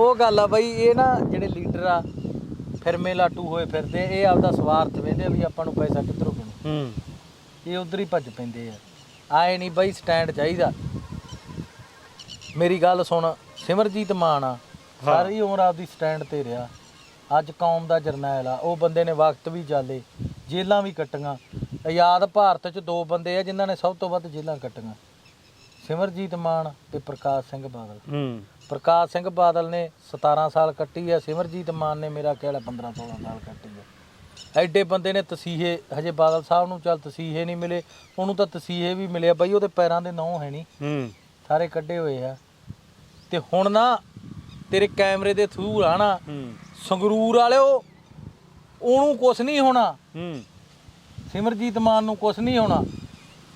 ਉਹ ਗੱਲ ਆ ਬਈ ਇਹ ਨਾ ਜਿਹੜੇ ਲੀਡਰ ਆ ਫਿਰਮੇ ਲਾਟੂ ਹੋਏ ਫਿਰਦੇ ਇਹ ਆਪਦਾ ਸਵਾਰਥ ਵੇਂਦੇ ਵੀ ਆਪਾਂ ਨੂੰ ਪੈਸਾ ਕਿੱਧਰੋਂ ਮਿਲੂ। ਹੂੰ। ਇਹ ਉਧਰ ਹੀ ਭੱਜ ਪੈਂਦੇ ਆ। ਆਏ ਨਹੀਂ ਬਈ ਸਟੈਂਡ ਚਾਹੀਦਾ। ਮੇਰੀ ਗੱਲ ਸੁਣ ਸਿਮਰਜੀਤ ਮਾਨ ਆ ਸਾਰੀ ਉਮਰ ਆਪਦੀ ਸਟੈਂਡ ਤੇ ਰਿਹਾ। ਅੱਜ ਕੌਮ ਦਾ ਜਰਨੈਲ ਆ ਉਹ ਬੰਦੇ ਨੇ ਵਕਤ ਵੀ ਚਾਲੇ ਜੇਲਾਂ ਵੀ ਕੱਟੀਆਂ। ਆਜ਼ਾਦ ਭਾਰਤ 'ਚ ਦੋ ਬੰਦੇ ਆ ਜਿਨ੍ਹਾਂ ਨੇ ਸਭ ਤੋਂ ਵੱਧ ਜੇਲਾਂ ਕੱਟੀਆਂ। ਸਿਮਰਜੀਤ ਮਾਨ ਤੇ ਪ੍ਰਕਾਸ਼ ਸਿੰਘ ਬਾਦਲ। ਹੂੰ। ਪ੍ਰਕਾਸ਼ ਸਿੰਘ ਬਾਦਲ ਨੇ 17 ਸਾਲ ਕੱਟੀ ਆ ਸਿਮਰਜੀਤ ਮਾਨ ਨੇ ਮੇਰਾ ਖਿਆਲ ਹੈ 15 16 ਸਾਲ ਕੱਟੀ ਆ ਐਡੇ ਬੰਦੇ ਨੇ ਤਸੀਹੇ ਹਜੇ ਬਾਦਲ ਸਾਹਿਬ ਨੂੰ ਚੱਲ ਤਸੀਹੇ ਨਹੀਂ ਮਿਲੇ ਉਹਨੂੰ ਤਾਂ ਤਸੀਹੇ ਵੀ ਮਿਲਿਆ ਬਾਈ ਉਹਦੇ ਪੈਰਾਂ ਦੇ ਨੌ ਹੈ ਨਹੀਂ ਹੂੰ। ਸਾਰੇ ਕੱਢੇ ਹੋਏ ਆ। ਤੇ ਹੁਣ ਨਾ ਤੇਰੇ ਕੈਮਰੇ ਦੇ ਥਰੂ ਆਣਾ ਹੂੰ। ਸੰਗਰੂਰ ਵਾਲਿਓ ਉਹਨੂੰ ਕੁਛ ਨਹੀਂ ਹੋਣਾ। ਹੂੰ। ਸਿਮਰਜੀਤ ਮਾਨ ਨੂੰ ਕੁਛ ਨਹੀਂ ਹੋਣਾ।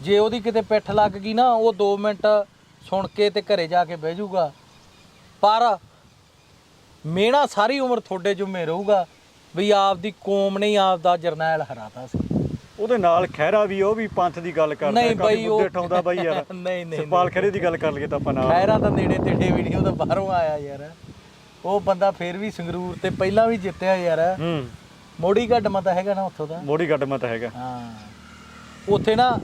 ਜੇ ਉਹਦੀ ਕਿਤੇ ਪਿੱਠ ਲੱਗ ਗਈ ਨਾ ਉਹ 2 ਮਿੰਟ ਸੁਣ ਕੇ ਤੇ ਘਰੇ ਜਾ ਕੇ ਬਹਿ ਜਾਊਗਾ। ਪਰ ਮੇਣਾ ਸਾਰੀ ਉਮਰ ਤੁਹਾਡੇ ਜੁਮੇ ਰਹੂਗਾ ਵੀ ਆਪਦੀ ਕੌਮ ਨੇ ਹੀ ਆਪਦਾ ਜਰਨੈਲ ਹਰਾਤਾ ਸੀ। ਉਹਦੇ ਨਾਲ ਖਹਿਰਾ ਵੀ ਉਹ ਵੀ ਪੰਥ ਦੀ ਗੱਲ ਕਰਦਾ ਨਹੀਂ ਬਈ ਉਹ ਠਾਉਂਦਾ ਬਾਈ ਯਾਰ। ਨਹੀਂ ਨਹੀਂ ਸੁਖਪਾਲ ਖਹਿਰੇ ਦੀ ਗੱਲ ਕਰ ਲਈਏ ਤਾਂ ਆਪਾਂ ਨਾਲ। ਖੈਰਾ ਤਾਂ ਨੇੜੇ ਤੇੜੇ ਵੀ ਨਹੀਂ ਉਹ ਤਾਂ ਬਾਹਰੋਂ ਆਇਆ ਯਾਰ। ਉਹ ਬੰਦਾ ਫੇਰ ਵੀ ਸੰਗਰੂਰ ਤੇ ਪਹਿਲਾਂ ਵੀ ਜਿੱਤਿਆ ਯਾਰ। ਹੂੰ। ਮੋੜੀ ਘੱਟਮਾ ਤਾਂ ਹੈਗਾ ਨਾ ਉੱਥੋਂ ਦਾ? ਮੋੜੀ ਗੱਡਮਾ ਤਾਂ ਹੈਗਾ। ਹਾਂ। ਉੱਥੇ ਨਾ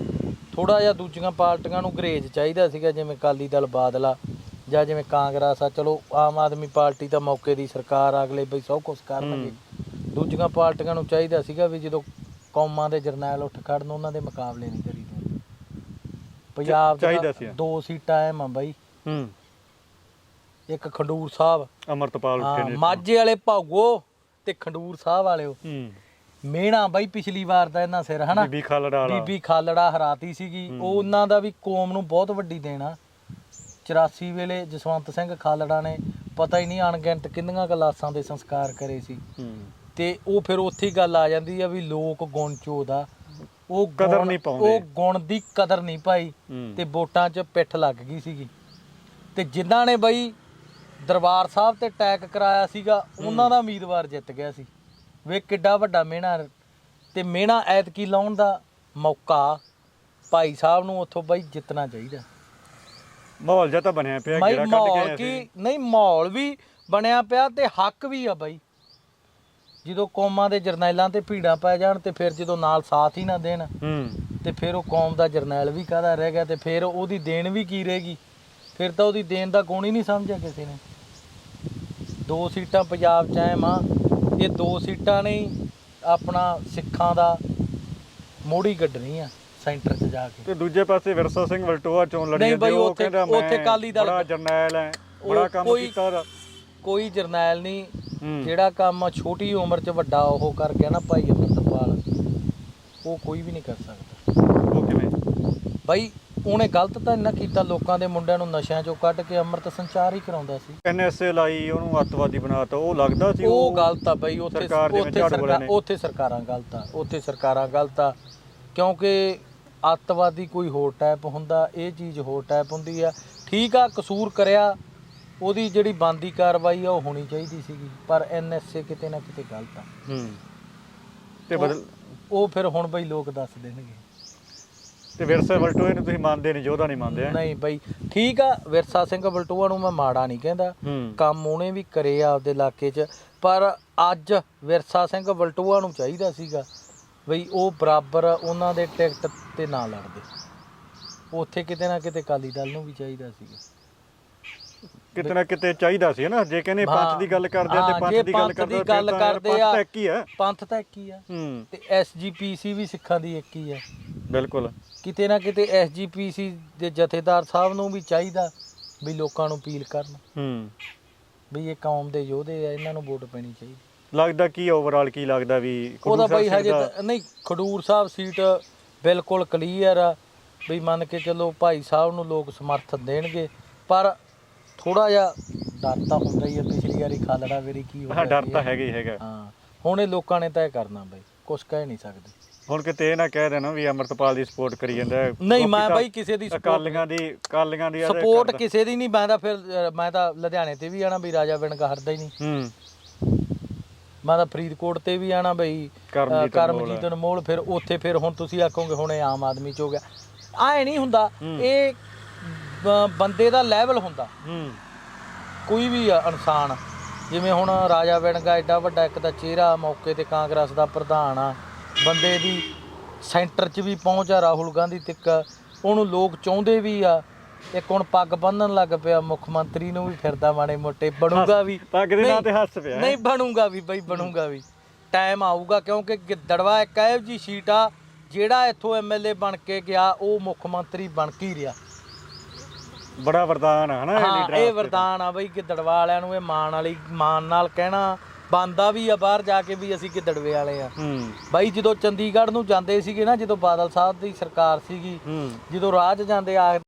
ਥੋੜਾ ਜਿਹਾ ਦੂਜੀਆਂ ਪਾਰਟੀਆਂ ਨੂੰ ਗਰੇਜ ਚਾਹੀਦਾ ਸੀਗਾ ਜਿਵੇਂ ਅਕਾਲੀ ਦਲ ਬਾਦਲਾ ਜਾਂ ਜਿਵੇਂ ਕਾਂਗਰਸ ਆ ਚਲੋ ਆਮ ਆਦਮੀ ਪਾਰਟੀ ਤਾਂ ਮੌਕੇ ਦੀ ਸਰਕਾਰ ਅਗਲੇ ਬਈ ਸਭ ਕੁਝ ਕਰਨਗੇ। ਦੂਜੀਆਂ ਪਾਰਟੀਆਂ ਨੂੰ ਚਾਹੀਦਾ ਸੀਗਾ ਵੀ ਜਦੋਂ ਕੌਮਾਂ ਦੇ ਜਰਨੈਲ ਉੱਠ ਖੜਨ ਉਹਨਾਂ ਦੇ ਮੁਕਾਬਲੇ ਨਹੀਂ ਕਰੀਦੇ। ਪੰਜਾਬ ਦਾ ਚਾਹੀਦਾ ਸੀ। ਦੋ ਸੀਟਾਂ ਐਮ ਆ ਬਾਈ। ਹੂੰ। ਇੱਕ ਖੰਡੂਰ ਸਾਹਿਬ। ਅਮਰਤਪਾਲ ਹਾਂ, ਉੱਠੇ ਨੇ ਮਾਝੇ ਵਾਲੇ ਭਾਗੋ ਤੇ ਖੰਡੂਰ ਸਾਹਿਬ ਵਾਲਿਓ ਹੂੰ। ਮੇਣਾ ਬਾਈ ਪਿਛਲੀ ਵਾਰ ਦਾ ਇਹਨਾਂ ਸਿਰ ਹਨਾ? ਬੀਬੀ ਖਾਲੜਾ ਵਾਲਾ। ਬੀਬੀ ਖਾਲੜਾ ਹਰਾਤੀ ਸੀਗੀ। ਉਹ ਉਹਨਾਂ ਦਾ ਵੀ ਕੌਮ ਨੂੰ ਬਹੁਤ ਵੱਡੀ ਦੇਣਾ 84 ਵੇਲੇ ਜਸਵੰਤ ਸਿੰਘ ਖਾਲੜਾ ਨੇ ਪਤਾ ਹੀ ਨਹੀਂ ਅਣਗਿਣਤ ਕਿੰਨੀਆਂ ਕਲਾਸਾਂ ਦੇ ਸੰਸਕਾਰ ਕਰੇ ਸੀ। ਤੇ ਉਹ ਫਿਰ ਉੱਥੇ ਹੀ ਗੱਲ ਆ ਜਾਂਦੀ ਆ ਵੀ ਲੋਕ ਗੁਣ ਚੋਦਾ। ਉਹ ਕਦਰ ਨਹੀਂ ਪਾਉਂਦੇ। ਉਹ ਗੁਣ ਦੀ ਕਦਰ ਨਹੀਂ ਪਾਈ ਤੇ ਵੋਟਾਂ 'ਚ ਪਿੱਠ ਲੱਗ ਗਈ ਸੀਗੀ। ਤੇ ਜਿਨ੍ਹਾਂ ਨੇ ਬਈ ਦਰਬਾਰ ਸਾਹਿਬ ਤੇ ਅਟੈਕ ਕਰਾਇਆ ਸੀਗਾ ਉਹਨਾਂ ਦਾ ਉਮੀਦਵਾਰ ਜਿੱਤ ਗਿਆ ਸੀ। ਵੇ ਕਿੱਡਾ ਵੱਡਾ ਮਿਹਣਾ ਤੇ ਮਿਹਣਾ ਐਤਕੀ ਲਾਉਣ ਦਾ ਮੌਕਾ ਭਾਈ ਸਾਹਿਬ ਨੂੰ ਉੱਥੋਂ ਬਈ ਜਿੱਤਣਾ ਚਾਹੀਦਾ। ਮਾਹੌਲ ਜਿਹਾ ਤਾਂ ਬਣਿਆ ਪਿਆ ਬਾਈ ਗੇੜਾ ਕੱਢ ਮਾਹੌਲ ਕੇ? ਕੀ ਆਏ ਨਹੀਂ ਮਾਹੌਲ ਵੀ ਬਣਿਆ ਪਿਆ ਤੇ ਹੱਕ ਵੀ ਆ ਬਾਈ। ਜਦੋਂ ਕੌਮਾਂ ਦੇ ਜਰਨੈਲਾਂ ਤੇ ਭੀੜਾਂ ਪੈ ਜਾਣ ਤੇ ਫਿਰ ਜਦੋਂ ਨਾਲ ਸਾਥ ਹੀ ਨਾ ਦੇਣ ਹੂੰ। ਤੇ ਫਿਰ ਉਹ ਕੌਮ ਦਾ ਜਰਨੈਲ ਵੀ ਕਾਹਦਾ ਰਹਿ ਗਿਆ ਤੇ ਫਿਰ ਉਹਦੀ ਦੇਣ ਵੀ ਕੀ ਰਹੇਗੀ ਫਿਰ ਤਾਂ ਉਹਦੀ ਦੇਣ ਦਾ ਗੁਣ ਹੀ ਨਹੀਂ ਸਮਝਿਆ ਕਿਸੇ ਨੇ। ਦੋ ਸੀਟਾਂ ਪੰਜਾਬ ਚ ਐ ਮਾਂ ਇਹ ਦੋ ਸੀਟਾਂ ਨੇ ਆਪਣਾ ਸਿੱਖਾਂ ਦਾ ਮੋੜੀ ਕੱਢਣੀ ਆ ਸੈਂਟਰ 'ਚ ਜਾ ਕੇ। ਤੇ ਦੂਜੇ ਪਾਸੇ ਵਿਰਸਾ ਸਿੰਘ ਵਲਟੋਆ ਚੋਣ ਲੜੀ ਨਹੀਂ ਬਈ ਉਹ ਉੱਥੇ- ਉੱਥੇ ਮੈਂ ਅਕਾਲੀ ਦਲ- ਬੜਾ ਜਰਨੈਲ ਹੈ ਬੜਾ ਕੰਮ ਕੀਤਾ ਕੋਈ ਜਰਨੈਲ ਨਹੀਂ ਜਿਹੜਾ ਕੰਮ ਛੋਟੀ ਉਮਰ 'ਚ ਵੱਡਾ ਉਹ ਕਰ ਗਿਆ ਨਾ ਭਾਈ ਅਮਰਤਪਾਲ ਉਹ ਕੋਈ ਵੀ ਨਹੀਂ ਕਰ ਸਕਦਾ। ਉਹ ਕਿਵੇਂ? ਬਾਈ ਉਹਨੇ ਗਲਤ ਤਾਂ ਇੰਨਾ ਕੀਤਾ ਲੋਕਾਂ ਦੇ ਮੁੰਡਿਆਂ ਨੂੰ ਨਸ਼ਿਆਂ 'ਚੋਂ ਕੱਢ ਕੇ ਅੰਮ੍ਰਿਤ ਸੰਚਾਰ ਹੀ ਕਰਾਉਂਦਾ ਸੀ। ਐਨਐਸਏ ਲਾਈ ਉਹਨੂੰ ਅੱਤਵਾਦੀ ਬਣਾਤਾ ਉਹ ਲੱਗਦਾ ਸੀ ਉਹ ਗਲਤ ਆ ਬਈ ਉੱਥੇ ਸਰਕਾਰ ਦੇ ਵਿੱਚ ਉੱਥੇ ਝਾੜੂ ਵਾਲਿਆਂ ਸਰਕਾਰ ਨੇ। ਉੱਥੇ ਸਰਕਾਰਾਂ ਗਲਤ ਆ ਉੱਥੇ ਸਰਕਾਰਾਂ ਗਲਤ ਆ ਕਿਉਂਕਿ ਅੱਤਵਾਦੀ ਕੋਈ ਹੋਰ ਟਾਈਪ ਹੁੰਦਾ ਇਹ ਚੀਜ਼ ਹੋਰ ਟਾਈਪ ਹੁੰਦੀ ਆ। ਠੀਕ ਆ ਕਸੂਰ ਕਰਿਆ ਉਹਦੀ ਜਿਹੜੀ ਬੰਦੀ ਕਾਰਵਾਈ ਆ ਉਹ ਹੋਣੀ ਚਾਹੀਦੀ ਸੀਗੀ ਪਰ ਐਨਐਸਏ ਕਿਤੇ ਨਾ ਕਿਤੇ ਗਲਤ ਆ। ਹੂੰ। ਤੇ ਬਦਲ ਉਹ ਫਿਰ ਹੁਣ ਬਈ ਲੋਕ ਦੱਸ ਦੇਣਗੇ। ਤੇ ਵਿਰਸਾ ਵਲਟੋਏ ਨੂੰ ਤੁਸੀਂ ਮੰਨਦੇ ਨਹੀਂ ਯੋਧਾ ਨਹੀਂ ਮੰਨਦੇ ਹੈਂ? ਨਹੀਂ ਬਈ ਠੀਕ ਆ ਵਿਰਸਾ ਸਿੰਘ ਬਲਟੂਆ ਨੂੰ ਮੈਂ ਮਾੜਾ ਨਹੀਂ ਕਹਿੰਦਾ। ਹੂੰ। ਕੰਮ ਉਹਨੇ ਵੀ ਕਰੇ ਆ ਆਪਦੇ ਇਲਾਕੇ 'ਚ ਪਰ ਅੱਜ ਵਿਰਸਾ ਸਿੰਘ ਬਲਟੂਆ ਨੂੰ ਚਾਹੀਦਾ ਸੀਗਾ ਬਈ ਉਹ ਬਰਾਬਰ ਉਹਨਾਂ ਦੇ ਟਿਕਟ ਤੇ ਨਾ ਲੜਦੇ। ਉੱਥੇ ਕਿਤੇ ਨਾ ਕਿਤੇ ਕਾਲੀ ਦਲ ਨੂੰ ਵੀ ਚਾਹੀਦਾ ਸੀਗਾ। ਕਿਤੇ ਨਾ ਕਿਤੇ ਚਾਹੀਦਾ ਸੀ ਨਾ ਜੇ ਕਹਿੰਦੇ ਪੰਥ ਦੀ ਗੱਲ ਕਰਦੇ ਆ ਹਾਂ, ਤੇ ਪੰਥ ਜੇ ਦੀ ਗੱਲ ਪੰਥ ਕਰਦੇ ਆ, ਗੱਲ ਫਿਰ ਤਾਂ ਯਾਰ ਕਰਦੇ ਪੰਥ ਆ। ਤਾਂ ਇੱਕ ਹੀ ਹੈ ਪੰਥ ਤਾਂ ਇੱਕ ਹੀ ਆ। ਹੂੰ। ਤੇ ਐਸਜੀਪੀਸੀ ਵੀ ਸਿੱਖਾਂ ਦੀ ਇੱਕ ਹੀ ਆ। ਬਿਲਕੁਲ। ਕਿਤੇ ਨਾ ਕਿਤੇ ਐਸਜੀਪੀਸੀ ਦੇ ਜਥੇਦਾਰ ਸਾਹਿਬ ਨੂੰ ਵੀ ਚਾਹੀਦਾ ਵੀ ਲੋਕਾਂ ਨੂੰ ਅਪੀਲ ਕਰਨ। ਹੂੰ। ਵੀ ਇਹ ਕੌਮ ਦੇ ਯੋਧੇ ਆ ਇਹਨਾਂ ਨੂੰ ਵੋਟ ਪੈਣੀ ਚਾਹੀਦੀ। ਲੱਗਦਾ ਕੀ ਓਵਰਆਲ ਕੀ ਲੱਗਦਾ ਵੀ ਉਹਦਾ ਬਈ ਹਜੇ ਤਾਂ- ਨਹੀਂ ਖਡੂਰ ਸਾਹਿਬ ਸੀਟ ਬਿਲਕੁਲ ਕਲੀਅਰ ਆ। ਵੀ ਮੰਨ ਕੇ ਚੱਲੋ ਭਾਈ ਸਾਹਿਬ ਨੂੰ ਲੋਕ ਸਮਰਥਨ ਦੇਣਗੇ ਪਰ ਥੋੜਾ ਜਿਹਾ ਡਰ ਤਾਂ ਹੁੰਦਾ ਹੀ ਆ ਪਿਛਲੀ ਵਾਰੀ ਖਾਲੜਾ ਵੇਰੀ ਕੀ ਹੋ ਹਾਂ ਡਰ ਤਾਂ। ਹੈਗਾ ਹੀ ਹੈਗਾ। ਹਾਂ ਹੁਣ ਇਹ ਲੋਕਾਂ ਨੇ ਤੈਅ ਕਰਨਾ ਬਈ ਕੁਝ ਕਹਿ ਨਹੀਂ ਸਕਦੇ। ਹੁਣ ਕਿਤੇ ਇਹ ਨਾ ਕਹਿ ਦੇਣਾ ਵੀ ਅਮਰਤਪਾਲ ਦੀ ਸਪੋਰਟ ਕਰੀ ਜਾਂਦਾ ਹੈ। ਨਹੀਂ ਮੈਂ ਬਈ ਕਿਸੇ ਦੀ support- ਅਕਾਲੀਆਂ ਦੀ ਅਕਾਲੀਆਂ ਦੀ ਸਪੋਰਟ ਕਰਦਾ। ਕਿਸੇ ਦੀ ਨਹੀਂ ਮੈਂ ਤਾਂ ਫਿਰ ਮੈਂ ਤਾਂ ਲੁਧਿਆਣੇ ਤੇ ਵੀ ਆਣਾ ਵੀ ਰਾਜਾ ਵਿਣਗਾ ਹਰਦਾ ਹੀ ਨਹੀਂ। ਹੂੰ। ਮੈਂ ਤਾਂ ਫਰੀਦਕੋਟ ਤੇ ਵੀ ਆਣਾ ਬਈ ਕਰਮਜੀਤ ਕਰਮਜੀਤ ਅਨਮੋਲ ਫਿਰ ਉੱਥੇ ਫਿਰ ਹੁਣ ਤੁਸੀਂ ਆਖੋਗੇ ਹੁਣ ਇਹ ਆਮ ਆਦਮੀ ਚ ਹੋ ਗਿਆ। ਆਏ ਨਹੀਂ ਹੁੰਦਾ। ਇਹ ਬ- ਬੰਦੇ ਦਾ ਲੈਵਲ ਹੁੰਦਾ। ਹੂੰ। ਕੋਈ ਵੀ ਆ ਇਨਸਾਨ ਜਿਵੇਂ ਹੁਣ ਰਾਜਾ ਵੜਿੰਗਾ ਐਡਾ ਵੱਡਾ ਇੱਕ ਤਾਂ ਚਿਹਰਾ ਮੌਕੇ ਤੇ ਕਾਂਗਰਸ ਦਾ ਪ੍ਰਧਾਨ ਆ। ਬੰਦੇ ਦੀ ਸੈਂਟਰ 'ਚ ਵੀ ਪਹੁੰਚ ਆ ਰਾਹੁਲ ਗਾਂਧੀ ਤੱਕ। ਉਹਨੂੰ ਲੋਕ ਚਾਹੁੰਦੇ ਵੀ ਆ ਇੱਕ ਹੁਣ ਪੱਗ ਬੰਨਣ ਲੱਗ ਪਿਆ ਮੁੱਖ ਮੰਤਰੀ ਨੂੰ ਵੀ ਫਿਰਦਾ ਮਾੜੇ ਮੋਟੇ ਬਣੂਗਾ ਵੀ। ਪੱਗ ਦੇ ਨਾਂ ਤੇ ਹੱਸ ਪਿਆ ਨਹੀਂ ਬਣੂਗਾ ਵੀ ਬਈ ਬਣੂਗਾ ਵੀ। ਟਾਈਮ ਆਊਗਾ ਕਿਉਂਕਿ ਗਿੱਦੜਵਾ ਇੱਕ ਇਹੋ ਜੀ ਸੀਟ ਆ ਜਿਹੜਾ ਇੱਥੋਂ ਐਮਐਲਏ ਬਣ ਕੇ ਗਿਆ ਉਹ ਮੁੱਖ ਮੰਤਰੀ ਬਣ ਕੇ ਹੀ ਰਿਹਾ। ਬੜਾ ਵਰਦਾਨ ਆ ਹਨਾ ਇਹ ਲੀਡਰਾਂ। ਵਰਦਾਨ ਆ ਬਈ ਗਿੱਦੜਵਾ ਵਾਲਿਆਂ ਨੂੰ ਇਹ ਮਾਣ ਵਾਲੀ ਮਾਣ ਨਾਲ ਕਹਿਣਾ ਬੰਦਾ ਵੀ ਆ ਬਾਹਰ ਜਾ ਕੇ ਵੀ ਅਸੀਂ ਗਿੱਦੜਵੇ ਵਾਲੇ ਆ। ਹੂੰ। ਬਾਈ ਜਦੋਂ ਚੰਡੀਗੜ੍ਹ ਨੂੰ ਜਾਂਦੇ ਸੀਗੇ ਨਾ ਜਦੋਂ ਬਾਦਲ ਸਾਹਿਬ ਦੀ ਸਰਕਾਰ ਸੀਗੀ ਹੂੰ। ਜਦੋਂ ਰਾਹ 'ਚ ਜਾਂਦੇ ਆ